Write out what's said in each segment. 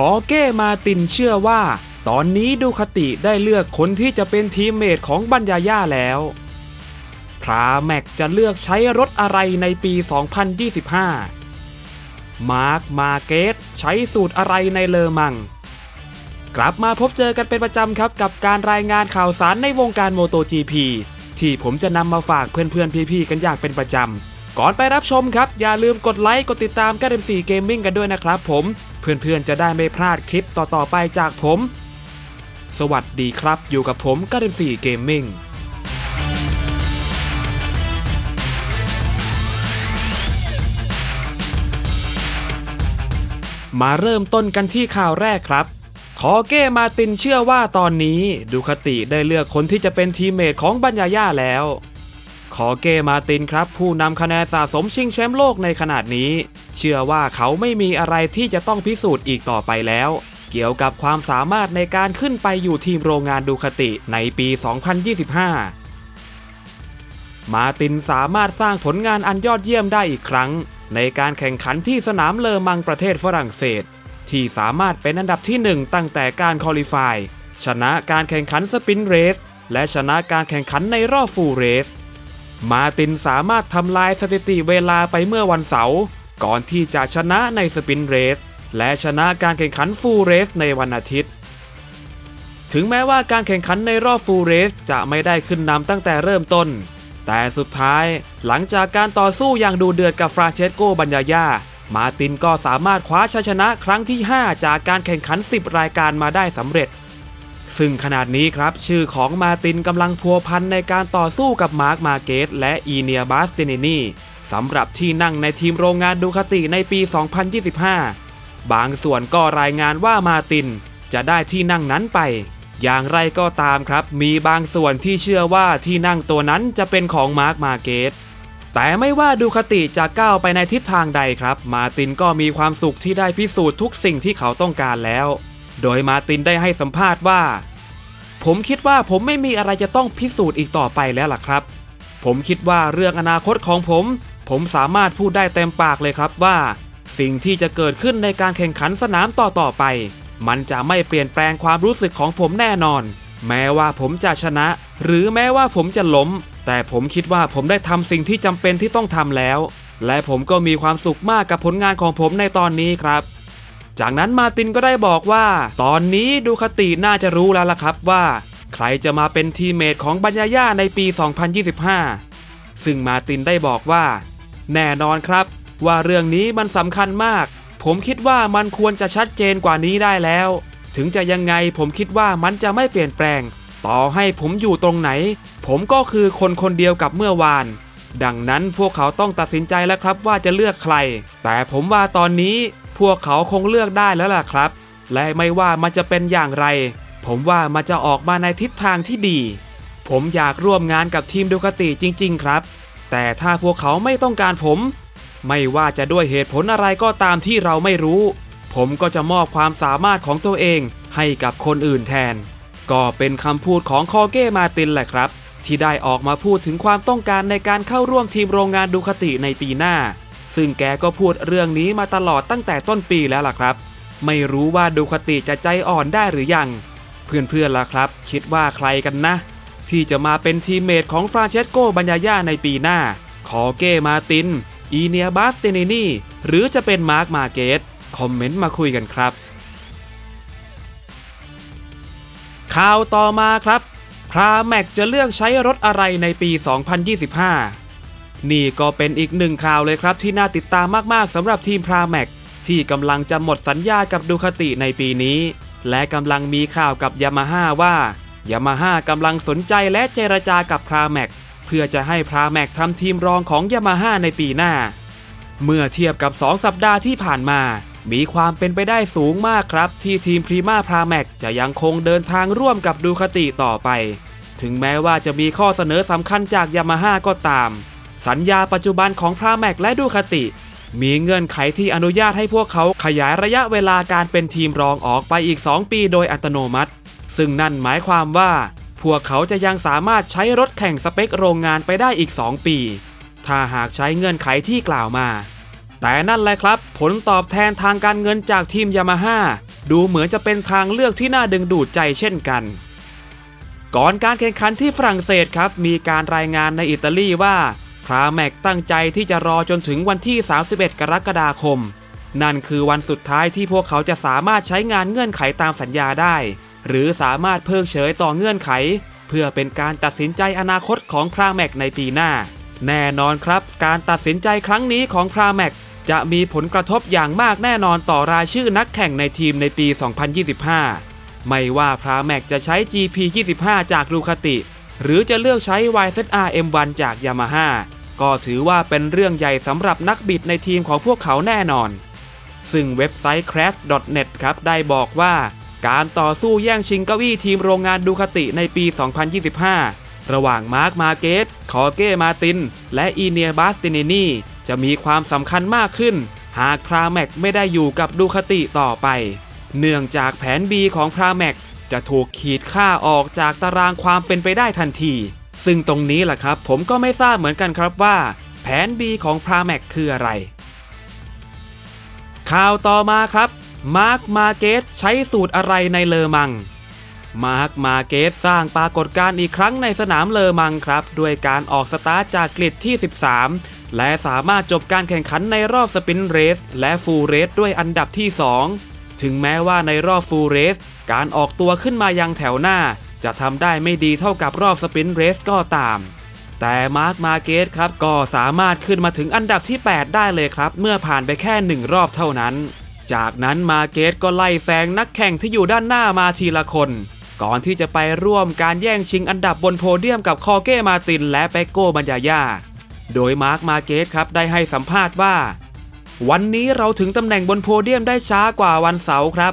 ขอเก้มาตินเชื่อว่า ตอนนี้ดูคติได้เลือกคนที่จะเป็นทีมเมทของบัญญาย่าแล้วพราแม็กจะเลือกใช้รถอะไรในปี 2025 มาร์คมาเกตใช้สูตรอะไรในเลอมัง กลับมาพบเจอกันเป็นประจำครับกับการรายงานข่าวสารในวงการโมโต GP ที่ผมจะนำมาฝากเพื่อนๆ พี่ๆ กันอย่างเป็นประจำ ก่อนไปรับชมครับ อย่าลืมกดไลค์ กดติดตามกันเดมสีเกมมิ่งกันด้วยนะครับผม เพื่อนๆจะได้ไม่พลาดคลิปต่อๆไปจากผม สวัสดีครับอยู่กับผมกัเดมสีเกมมิ่งมาเริ่มต้นกันที่ข่าวแรกครับ ขอเก้มาตินเชื่อว่าตอนนี้ดูคติได้เลือกคนที่จะเป็นทีมเมทของบัญญาย่าแล้ว ขอเกมาตินครับ ผู้นำคะแนนสะสมชิงแชมป์โลกในขนาดนี้ เชื่อว่าเขาไม่มีอะไรที่จะต้องพิสูจน์อีกต่อไปแล้ว เกี่ยวกับความสามารถในการขึ้นไปอยู่ทีมโรงงานดูคติในปี 2025 มาตินสามารถสร้างผลงานอันยอดเยี่ยมได้อีกครั้ง ในการแข่งขันที่สนามเลอมังประเทศฝรั่งเศส ที่สามารถเป็นอันดับที่ 1 ตั้งแต่การคอลิฟายชนะการแข่งขันสปินเรส และชนะการแข่งขันในรอบฟูลเรส มาตินสามารถทำลายสถิติเวลาไปเมื่อวันเสาร์ก่อนที่จะชนะในสปินเรส และชนะการแข่งขันฟูลเรสในวันอาทิตย์ ถึงแม้ว่าการแข่งขันในรอบฟูลเรสจะไม่ได้ขึ้นนำตั้งแต่เริ่มต้น แต่สุดท้ายหลังจากการต่อสู้อย่างดูเดือดกับฟรานเชสโกบัญญาย่ามาตินก็สามารถคว้าชัยชนะครั้งที่ 5 จากการแข่งขัน 10 รายการมาได้สำเร็จ ซึ่งขนาดนี้ครับ ชื่อของมาตินกำลังพัวพันในการต่อสู้กับมาร์คมาเกตและอีเนียบาสเตเนนีสำหรับที่นั่งในทีมโรงงานดูคติในปี 2025 บางส่วนก็รายงานว่ามาตินจะได้ที่นั่งนั้นไป อย่างไรก็ตามครับ มีบางส่วนที่เชื่อว่าที่นั่งตัวนั้นจะเป็นของมาร์คมาเกตแต่ไม่ว่าดูคติจะก้าวไปในทิศทางใดครับ มาตินก็มีความสุขที่ได้พิสูจน์ทุกสิ่งที่เขาต้องการแล้ว โดยมาตินได้ให้สัมภาษณ์ว่า ผมคิดว่าผมไม่มีอะไรจะต้องพิสูจน์อีกต่อไปแล้วล่ะครับ ผมคิดว่าเรื่องอนาคตของผม ผมสามารถพูดได้เต็มปากเลยครับว่า สิ่งที่จะเกิดขึ้นในการแข่งขันสนามต่อๆไป มันจะไม่เปลี่ยนแปลงความรู้สึกของผมแน่นอน แม้ว่าผมจะชนะ หรือแม้ว่าผมจะล้ม แต่ผมคิดว่าผมได้ทำสิ่งที่จำเป็นที่ต้องทำแล้ว และผมก็มีความสุขมากกับผลงานของผมในตอนนี้ครับ จากนั้นมาตินก็ได้บอกว่า ตอนนี้ดูคติน่าจะรู้แล้วล่ะครับว่า ใครจะมาเป็นทีมเมทของบัญญาย่าในปี 2025 ซึ่งมาตินได้บอกว่า แน่นอนครับ ว่าเรื่องนี้มันสำคัญมาก ผมคิดว่ามันควรจะชัดเจนกว่านี้ได้แล้ว ถึงจะยังไงผมคิดว่ามันจะไม่เปลี่ยนแปลง ต่อให้ผมอยู่ตรงไหน ผมก็คือคนคนเดียวกับเมื่อวานดังนั้นพวกเขาต้องตัดสินใจแล้วครับว่าจะเลือกใคร แต่ผมว่าตอนนี้ พวกเขาคงเลือกได้แล้วล่ะครับ และไม่ว่ามันจะเป็นอย่างไร ผมว่ามันจะออกมาในทิศทางที่ดี ผมอยากร่วมงานกับทีมดูคาติจริง ๆ ครับ แต่ถ้าพวกเขาไม่ต้องการผม ไม่ว่าจะด้วยเหตุผลอะไรก็ตามที่เราไม่รู้ ผมก็จะมอบความสามารถของตัวเองให้กับคนอื่นแทน ก็เป็นคำพูดของคอเก้มาตินแหละครับ ที่ได้ออกมาพูดถึงความต้องการในการเข้าร่วมทีมโรงงานดูคติในปีหน้า ซึ่งแกก็พูดเรื่องนี้มาตลอดตั้งแต่ต้นปีแล้วล่ะครับ ไม่รู้ว่าดูคติจะใจอ่อนได้หรือยัง เพื่อนๆล่ะครับ คิดว่าใครกันนะ ที่จะมาเป็นทีมเมทของฟรานเชสโกบัญญาย่าในปีหน้า ขอเก้มาติน อีเนียบาสเตเนนีหรือจะเป็นมาร์คมาเกตคอมเมนต์มาคุยกันครับ ข่าวต่อมาครับพราแม็กจะเลือกใช้รถอะไรในปี 2025 นี่ก็เป็นอีกหนึ่งข่าวเลยครับที่น่าติดตามมากๆสำหรับทีมพราแม็กที่กำลังจะหมดสัญญากับดูคติในปีนี้ และกำลังมีข่าวกับยามาฮ่าว่ายามาฮ่ากำลังสนใจและเจรจากับพราแม็กเพื่อจะให้พราแม็กทำทีมรองของยามาฮ่าในปีหน้า เมื่อเทียบกับ 2 สัปดาห์ที่ผ่านมา มีความเป็นไปได้สูงมากครับ ที่ทีมพรีมาพราแม็กจะยังคงเดินทางร่วมกับดูคติต่อไป ถึงแม้ว่าจะมีข้อเสนอสำคัญจากยามาฮ่าก็ตาม สัญญาปัจจุบันของพราแม็กและดูคติ มีเงื่อนไขที่อนุญาตให้พวกเขาขยายระยะเวลาการเป็นทีมรองออกไปอีก 2 ปีโดยอัตโนมัติ ซึ่งนั่นหมายความว่า พวกเขาจะยังสามารถใช้รถแข่งสเปคโรงงานไปได้อีก 2 ปี ถ้าหากใช้เงื่อนไขที่กล่าวมา แต่นั่นแหละครับ ผลตอบแทนทางการเงินจากทีมยามาฮ่าดูเหมือนจะเป็นทางเลือกที่น่าดึงดูดใจเช่นกันก่อนการแข่งขันที่ฝรั่งเศสครับ มีการรายงานในอิตาลีว่า พราแม็กตั้งใจที่จะรอจนถึงวันที่ 31 กรกฎาคม นั่นคือวันสุดท้ายที่พวกเขาจะสามารถใช้งานเงื่อนไขตามสัญญาได้ หรือสามารถเพิกเฉยต่อเงื่อนไข เพื่อเป็นการตัดสินใจอนาคตของพราแม็กในปีหน้า แน่นอนครับ การตัดสินใจครั้งนี้ของพราแม็กจะมีผลกระทบอย่างมากแน่นอนต่อรายชื่อนักแข่งในทีมในปี 2025 ไม่ว่าพราแม็กจะใช้ GP25 จากลูคาติ หรือจะเลือกใช้ YZR M1 จากยามาฮ่า ก็ถือว่าเป็นเรื่องใหญ่สำหรับนักบิดในทีมของพวกเขาแน่นอน ซึ่งเว็บไซต์ crash.net ครับได้บอกว่า การต่อสู้แย่งชิงเก้าอี้ทีมโรงงานดูคาติในปี 2025 ระหว่างมาร์คมาเกตคอเก้มาติน และอีเนียบาสตินินีจะมีความสำคัญมากขึ้น หากพราแม็กไม่ได้อยู่กับดูคาติต่อไป เนื่องจากแผน B ของพราแม็กจะถูกขีดค่าออกจากตารางความเป็นไปได้ทันที ซึ่งตรงนี้แหละครับผมก็ไม่ทราบเหมือนกันครับว่า แผน B ของพราแม็กคืออะไร ข่าวต่อมาครับมาร์คมาเกตใช้สูตรอะไรในเลอมัง มาร์คมาเกตสร้างปรากฏการณ์อีกครั้งในสนามเลอมังครับ ด้วยการออกสตาร์ทจากกริดที่ 13 และสามารถจบการแข่งขันในรอบสปรินต์เรส และฟูลเรสด้วยอันดับที่ 2 ถึงแม้ว่าในรอบฟูลเรส การออกตัวขึ้นมายังแถวหน้า จะทำได้ไม่ดีเท่ากับรอบสปรินต์เรสก็ตาม แต่มาร์คมาเกตครับก็สามารถขึ้นมาถึงอันดับที่ 8 ได้เลยครับ เมื่อผ่านไปแค่หนึ่งรอบเท่านั้น จากนั้นมาเกตก็ไล่แซงนักแข่งที่อยู่ด้านหน้ามาทีละคน ก่อนที่จะไปร่วมการแย่งชิงอันดับบนโพเดียมกับคอเก้มาตินและเปโก้บัญญาญาโดยมาร์คมาเกตครับได้ให้สัมภาษณ์ว่า วันนี้เราถึงตำแหน่งบนโพเดียมได้ช้ากว่าวันเสาร์ครับ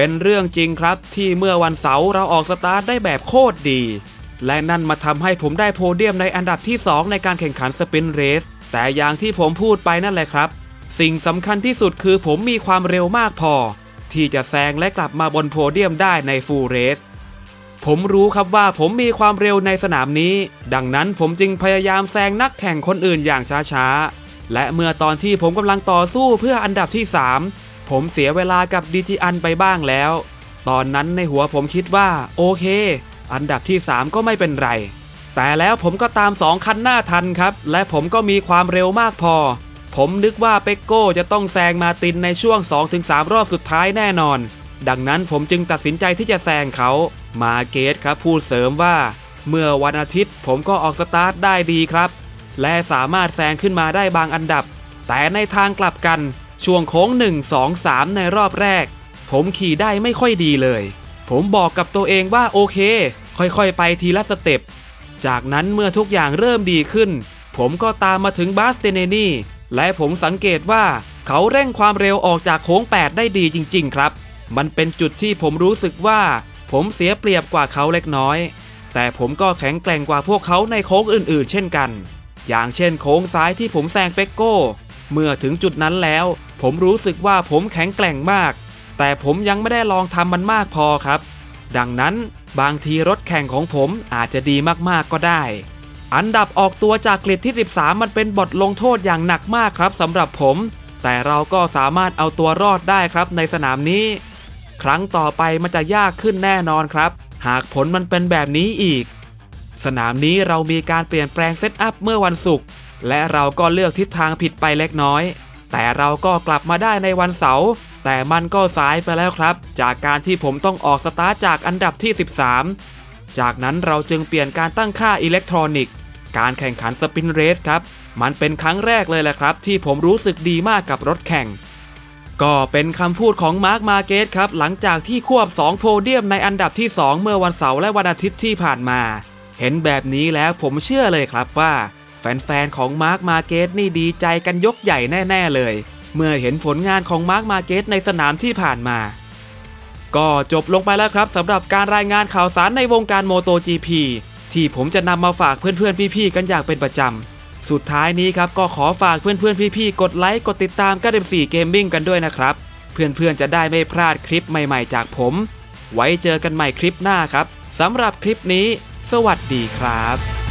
เป็นเรื่องจริงครับที่เมื่อวันเสาร์เราออกสตาร์ทได้แบบโคตรดี และนั่นมาทำให้ผมได้โพเดียมในอันดับที่ 2 ในการแข่งขันสปินเรส แต่อย่างที่ผมพูดไปนั่นแหละครับ สิ่งสำคัญที่สุดคือผมมีความเร็วมากพอ ที่จะแซงและกลับมาบนโพเดียมได้ในฟูลเรส ผมรู้ครับว่าผมมีความเร็วในสนามนี้ ดังนั้นผมจึงพยายามแซงนักแข่งคนอื่นอย่างช้าๆและเมื่อตอนที่ผมกำลังต่อสู้เพื่ออันดับที่ 3 ผมเสียเวลากับดิจิอันไปบ้างแล้ว ตอนนั้นในหัวผมคิดว่า โอเค อันดับที่ 3 ก็ไม่เป็นไร แต่แล้วผมก็ตาม 2 คันหน้าทันครับ และผมก็มีความเร็วมากพอ ผมนึกว่าเปกโก้จะต้องแซงมาตินในช่วง 2-3 รอบสุดท้ายแน่นอน ดังนั้นผมจึงตัดสินใจที่จะแซงเขา มาเกตครับพูดเสริมว่า เมื่อวันอาทิตย์ผมก็ออกสตาร์ทได้ดีครับ และสามารถแซงขึ้นมาได้บางอันดับ แต่ในทางกลับกัน ช่วงโค้ง 1 2 3 ในรอบแรก ผมขี่ได้ไม่ค่อยดีเลย ผมบอกกับตัวเองว่าโอเค ค่อยๆ ไปทีละสเต็ป จากนั้นเมื่อทุกอย่างเริ่มดีขึ้น ผมก็ตามมาถึงบาสเตเนนีและผมสังเกตว่าเขาเร่งความเร็วออกจากโค้ง 8 ได้ดีจริง ๆ ครับ มันเป็นจุดที่ผมรู้สึกว่า ผมเสียเปรียบกว่าเขาเล็กน้อย แต่ผมก็แข็งแกร่งกว่าพวกเขาในโค้งอื่น ๆ เช่นกัน อย่างเช่นโค้งซ้ายที่ผมแซงเปกโก้ เมื่อถึงจุดนั้นแล้ว ผมรู้สึกว่าผมแข็งแกร่งมาก แต่ผมยังไม่ได้ลองทำมันมากพอครับ ดังนั้นบางทีรถแข่งของผมอาจจะดีมากๆก็ได้ อันดับออกตัวจากกลิดที่ 13 มันเป็นบทลงโทษอย่างหนักมากครับสำหรับผม แต่เราก็สามารถเอาตัวรอดได้ครับในสนามนี้ ครั้งต่อไปมันจะยากขึ้นแน่นอนครับ หากผลมันเป็นแบบนี้อีก สนามนี้เรามีการเปลี่ยนแปลงเซตอัพเมื่อวันศุกร์ และเราก็เลือกทิศทางผิดไปเล็กน้อย แต่เราก็กลับมาได้ในวันเสาร์แต่มันก็สายไปแล้วครับ จากการที่ผมต้องออกสตาร์จากอันดับที่ 13 จากนั้นเราจึงเปลี่ยนการตั้งค่าอิเล็กทรอนิกส์ การแข่งขันสปินเรสครับ มันเป็นครั้งแรกเลยแหละครับ ที่ผมรู้สึกดีมากกับรถแข่ง ก็เป็นคำพูดของมาร์คมาเกตครับ หลังจากที่ควบ 2 โพเดียมในอันดับที่ 2 เมื่อวันเสาร์และวันอาทิตย์ที่ผ่านมา เห็นแบบนี้แล้วผมเชื่อเลยครับว่า แฟนๆของมาร์คมาเกตนี่ดีใจกันยกใหญ่แน่ๆเลย เมื่อเห็นผลงานของมาร์คมาเกตในสนามที่ผ่านมา ก็จบลงไปแล้วครับสำหรับการรายงานข่าวสารในวงการโมโต GP ที่ผมจะนำมาฝากเพื่อนๆพี่ๆกันอย่างเป็นประจำ สุดท้ายนี้ครับก็ขอฝากเพื่อนๆพี่ๆกดไลค์กดติดตามกัด4 Gaming กันด้วยนะครับ เพื่อนๆจะได้ไม่พลาดคลิปใหม่ๆจากผม ไว้เจอกันใหม่คลิปหน้าครับสำหรับคลิปนี้ สวัสดีครับ